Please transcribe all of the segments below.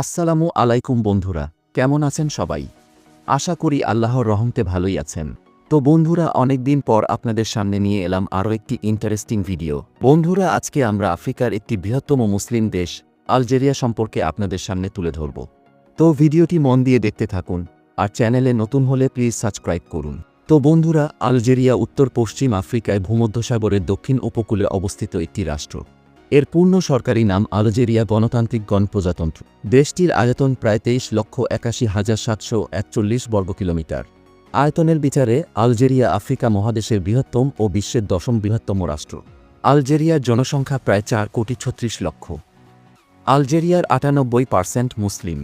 আসসালামু আলাইকুম বন্ধুরা, কেমন আছেন সবাই? আশা করি আল্লাহর রহমতে ভালোই আছেন। তো বন্ধুরা, অনেকদিন পর আপনাদের সামনে নিয়ে এলাম আরও একটি ইন্টারেস্টিং ভিডিও বন্ধুরা, আজকে আমরা আফ্রিকার একটি বৃহত্তম মুসলিম দেশ, আলজেরিয়া সম্পর্কে আপনাদের সামনে তুলে ধরব। তো ভিডিওটি মন দিয়ে দেখতে থাকুন, আর চ্যানেলে নতুন হলে প্লিজ সাবস্ক্রাইব করুন। তো বন্ধুরা, আলজেরিয়া উত্তর পশ্চিম আফ্রিকায় ভূমধ্যসাগরের দক্ষিণ উপকূলে অবস্থিত একটি রাষ্ট্র। এর পূর্ণ সরকারি নাম আলজেরিয়া গণতান্ত্রিক গণপ্রজাতন্ত্র। দেশটির আয়তন প্রায় তেইশ লক্ষ একাশি হাজার সাতশো একচল্লিশ বর্গ কিলোমিটার। আয়তনের বিচারে আলজেরিয়া আফ্রিকা মহাদেশের বৃহত্তম ও বিশ্বের দশম বৃহত্তম রাষ্ট্র। আলজেরিয়ার জনসংখ্যা প্রায় চার কোটি ছত্রিশ লক্ষ। আলজেরিয়ার আটানব্বই পার্সেন্ট মুসলিম।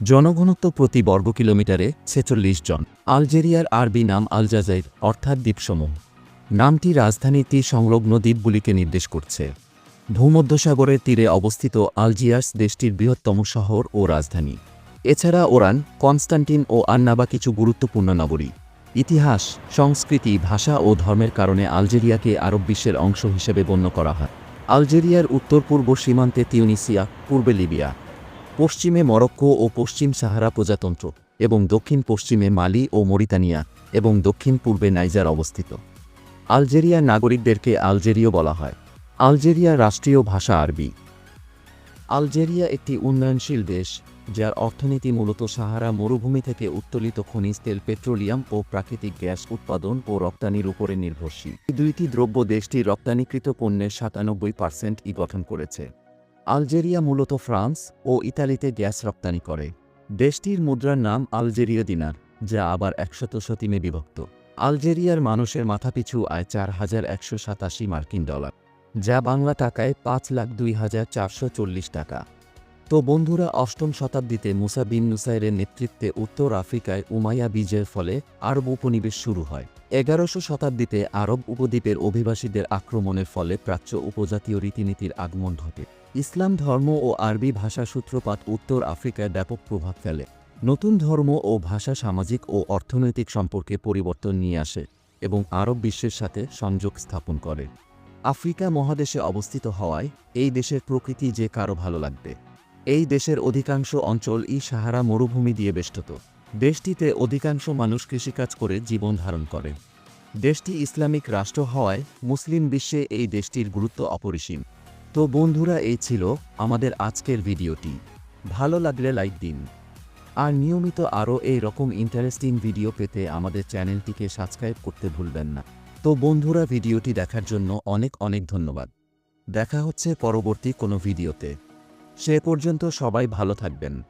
জনঘনত্ব প্রতি বর্গ কিলোমিটারে ছেচল্লিশ জন। আলজেরিয়ার আরবি নাম আলজাজাইর অর্থাৎ দ্বীপসমূহ। নামটি রাজধানী তীর সংলগ্ন দ্বীপগুলিকে নির্দেশ করছে। ভূমধ্যসাগরের তীরে অবস্থিত আলজিয়ার্স দেশটির বৃহত্তম শহর ও রাজধানী। এছাড়া ওরান, কনস্টান্টিন ও আন্নাবা কিছু গুরুত্বপূর্ণ নগরী। ইতিহাস, সংস্কৃতি, ভাষা ও ধর্মের কারণে আলজেরিয়াকে আরব বিশ্বের অংশ হিসেবে গণ্য করা হয়। আলজেরিয়ার উত্তর পূর্ব সীমান্তে তিউনিসিয়া, পূর্বে লিবিয়া। পশ্চিমে মরক্কো ও পশ্চিম সাহারা প্রজাতন্ত্র এবং দক্ষিণ পশ্চিমে মালি ও মরিতানিয়া এবং দক্ষিণ পূর্বে নাইজার অবস্থিত। আলজেরিয়ার নাগরিকদেরকে আলজেরীয় বলা হয়। আলজেরিয়ার রাষ্ট্রীয় ভাষা আরবি। আলজেরিয়া একটি উন্নয়নশীল দেশ, যার অর্থনীতি মূলত সাহারা মরুভূমি থেকে উত্তোলিত খনিজ তেল, পেট্রোলিয়াম ও প্রাকৃতিক গ্যাস উৎপাদন ও রপ্তানির উপরে নির্ভরশীল। দুইটি দ্রব্য দেশটির রপ্তানিকৃত পণ্যের সাতানব্বই পার্সেন্ট ই গঠন করেছে। আলজেরিয়া মূলত ফ্রান্স ও ইতালিতে গ্যাস রপ্তানি করে। দেশটির মুদ্রার নাম আলজেরীয় দিনার, যা আবার একশত শতিমে বিভক্ত। আলজেরিয়ার মানুষের মাথাপিছু আয় চার হাজার একশো সাতাশি মার্কিন ডলার। যা বাংলা টাকায় পাঁচ লাখ দুই হাজার চারশো চল্লিশ টাকা। তো বন্ধুরা, অষ্টম শতাব্দীতে মুসা বিন নুসাইরের নেতৃত্বে উত্তর আফ্রিকায় উমাইয়া বিজয়ের ফলে আরব উপনিবেশ শুরু হয়। এগারোশো শতাব্দীতে আরব উপদ্বীপের অভিবাসীদের আক্রমণের ফলে প্রাচ্য উপজাতীয় রীতিনীতির আগমন ঘটে। ইসলাম ধর্ম ও আরবি ভাষা সূত্রপাত উত্তর আফ্রিকায় ব্যাপক প্রভাব ফেলে। নতুন ধর্ম ও ভাষা সামাজিক ও অর্থনৈতিক সম্পর্কে পরিবর্তন নিয়ে আসে এবং আরব বিশ্বের সাথে সংযোগ স্থাপন করে। আফ্রিকা মহাদেশে অবস্থিত হওয়ায় এই দেশের প্রকৃতি যে কারও ভালো লাগবে। এই দেশের অধিকাংশ অঞ্চল ই সাহারা মরুভূমি দিয়ে বেষ্টিত। দেশটিতে অধিকাংশ মানুষ কৃষিকাজ করে জীবন ধারণ করে। দেশটি ইসলামিক রাষ্ট্র হওয়ায় মুসলিম বিশ্বে এই দেশটির গুরুত্ব অপরিসীম। তো বন্ধুরা, এই ছিল আমাদের আজকের ভিডিওটি। ভালো লাগলে লাইক দিন। আর নিয়মিত আরও এই রকম ইন্টারেস্টিং ভিডিও পেতে আমাদের চ্যানেলটিকে সাবস্ক্রাইব করতে ভুলবেন না। তো বন্ধুরা, ভিডিওটি দেখার জন্য অনেক অনেক ধন্যবাদ। দেখা হচ্ছে পরবর্তী কোনো ভিডিওতে। সে পর্যন্ত সবাই ভালো থাকবেন।